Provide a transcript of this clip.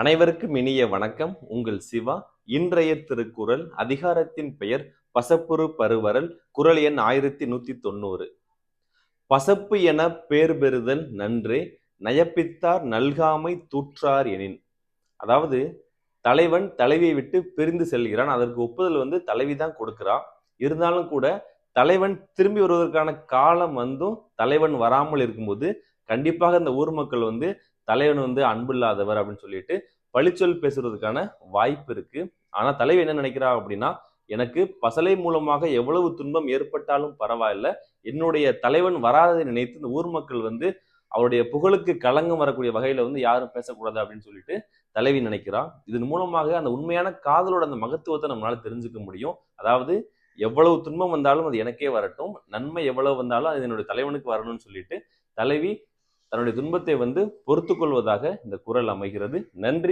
அனைவருக்கும் இனிய வணக்கம். உங்கள் சிவா. இன்றைய திருக்குறள் அதிகாரத்தின் பெயர் பசப்புரு பருவரல் குறள் எண் ஆயிரத்தி நூத்தி தொண்ணூறு. பசப்பு என பேர் பெறுதல் நன்றே நயப்பித்தார் நல்காமை தூற்றார் எனின். அதாவது தலைவன் தலைவியை விட்டு பிரிந்து செல்கிறான். அதற்கு ஒப்புதல் வந்து தலைவி தான் கொடுக்கிறா இருந்தாலும் கூட தலைவன் திரும்பி வருவதற்கான காலம் வந்தும் தலைவன் வராமல் இருக்கும்போது கண்டிப்பாக இந்த ஊர் மக்கள் வந்து தலைவன் வந்து அன்பில்லாதவர் அப்படின்னு சொல்லிட்டு பழிச்சொல் பேசுறதுக்கான வாய்ப்பு இருக்கு. ஆனா தலைவன் என்ன நினைக்கிறா அப்படின்னா எனக்கு பசலை மூலமாக எவ்வளவு துன்பம் ஏற்பட்டாலும் பரவாயில்ல. என்னுடைய தலைவன் வராததை நினைத்து இந்த ஊர் மக்கள் வந்து அவருடைய புகழுக்கு களங்கம் வரக்கூடிய வகையில வந்து யாரும் பேசக்கூடாது அப்படின்னு சொல்லிட்டு தலைவி நினைக்கிறா. இதன் மூலமாக அந்த உண்மையான காதலோட அந்த மகத்துவத்தை நம்மளால தெரிஞ்சுக்க முடியும். அதாவது எவ்வளவு துன்பம் வந்தாலும் அது எனக்கே வரட்டும். நன்மை எவ்வளவு வந்தாலும் அது என்னுடைய தலைவனுக்கு வரணும்னு சொல்லிட்டு தலைவி தன்னுடைய துன்பத்தை வந்து பொறுத்து கொள்வதாக இந்த குரல் அமைகிறது. நன்றி.